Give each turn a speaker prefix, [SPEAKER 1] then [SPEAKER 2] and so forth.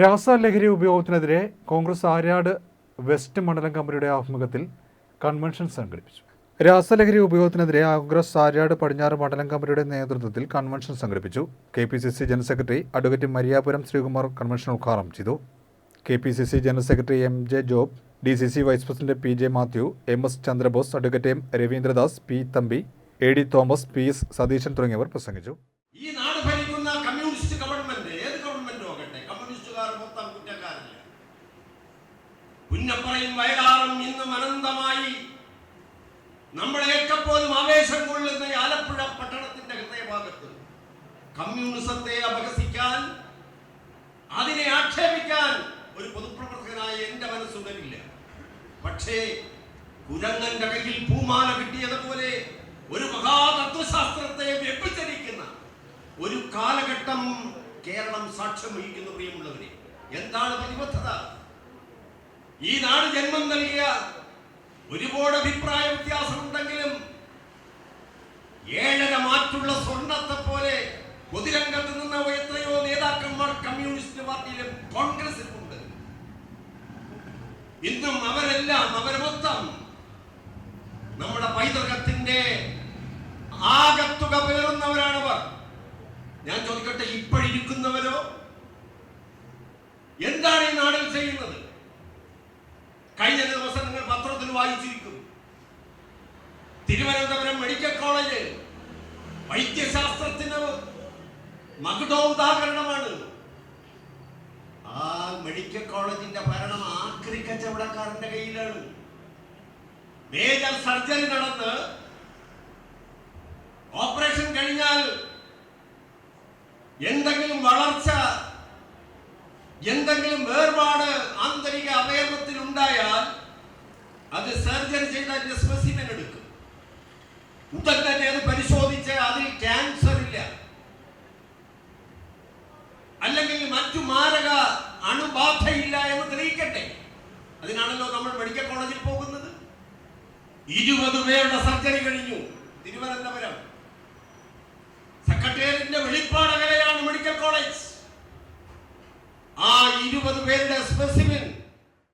[SPEAKER 1] രാസലഹരി ഉപയോഗത്തിനെതിരെ കോൺഗ്രസ് ആര്യാട് വെസ്റ്റ് മണ്ഡലം കമ്മിറ്റിയുടെ ആഭിമുഖ്യത്തിൽ കൺവെൻഷൻ സംഘടിപ്പിച്ചു. രാസലഹരി ഉപയോഗത്തിനെതിരെ കോൺഗ്രസ് ആര്യാട് പടിഞ്ഞാറ് മണ്ഡലം കമ്മിറ്റിയുടെ നേതൃത്വത്തിൽ കൺവെൻഷൻ സംഘടിപ്പിച്ചു. K P C C general secretary advocate Mariyapuram Sreekumar convention ഉദ്ഘാടനം ചെയ്തു. K P C C general secretary M J Job D C C vice president P J Mathew M S Chandrabose advocate M Raveendradas P Thampi A D Thomas P S Satheesan തുടങ്ങിയവർ പ്രസംഗിച്ചു.
[SPEAKER 2] പുന്നപ്പറയും വയലാറും ഇന്നും അനന്തമായി. നമ്മളെയൊക്കെ പോലും ആവേശം കൊള്ളുന്ന ആലപ്പുഴ പട്ടണത്തിന്റെ ഹൃദയഭാഗത്ത് കമ്മ്യൂണിസത്തെ അപഹസിക്കാൻ അതിനെ ആക്ഷേപിക്കാൻ ഒരു പൊതുപ്രവർത്തകനായ എന്റെ മനസ്സുകളില്ല പക്ഷേ കുരങ്ങന്റെ കയ്യിൽ പൂമാല കിട്ടിയതുപോലെ ഒരു മഹാതത്വശാസ്ത്രത്തെ വ്യഭിചരിക്കുന്ന ഒരു കാലഘട്ടം കേരളം സാക്ഷ്യം വഹിക്കുന്നു പ്രിയമുള്ളവരെ. എന്താണ് പ്രതിബദ്ധത ഈ നാട് ജന്മം നൽകിയ ഒരുപാട് അഭിപ്രായ വ്യത്യാസമുണ്ടെങ്കിലും ഏഴര മാറ്റുള്ള സ്വർണത്തെ പോലെ പൊതുരംഗത്ത് നിന്ന എത്രയോ നേതാക്കന്മാർ കമ്മ്യൂണിസ്റ്റ് പാർട്ടിയിലും കോൺഗ്രസിലും ഉണ്ട് ഇന്നും അവരെല്ലാം അവരെ മൊത്തം നമ്മുടെ പൈതൃകത്തിന്റെ ആകത്തുക പേറുന്നവരാണവർ. ഞാൻ ചോദിക്കട്ടെ ഇപ്പോഴിരിക്കുന്നവരോ എന്താണ് ഈ നാടിൽ ചെയ്യുന്നത് കഴിഞ്ഞ ദിവസം നിങ്ങൾ പത്രത്തിൽ തിരുവനന്തപുരം മെഡിക്കൽ കോളേജ് വൈദ്യശാസ്ത്രത്തിന് മകുടോ ഉദാഹരണമാണ് ആ മെഡിക്കൽ കോളേജിന്റെ ഭരണം ആക്രി കച്ചവടക്കാരന്റെ കയ്യിലാണ്. മേജർ സർജറി നടന്ന് ഓപ്പറേഷൻ കഴിഞ്ഞാൽ എന്തെങ്കിലും വളർച്ച എന്തെങ്കിലും വേർപാട് ആന്തരിക അവയവത്തിൽ ഉണ്ടായാൽ സർജറി ചെയ്ത് അതിന്റെ എടുക്കും. ഉടൻ തന്നെ അത് പരിശോധിച്ച് അതിൽ ക്യാൻസർ ഇല്ല. അല്ലെങ്കിൽ മറ്റു മാരക അണുബാധയില്ല എന്ന് തെളിയിക്കട്ടെ. അതിനാണല്ലോ നമ്മൾ മെഡിക്കൽ കോളേജിൽ പോകുന്നത്. ഇരുപത് പേരുടെ സർജറി കഴിഞ്ഞു. തിരുവനന്തപുരം. സെക്രട്ടേറിയറ്റിന്റെ വെളിപ്പാടകലയാണ്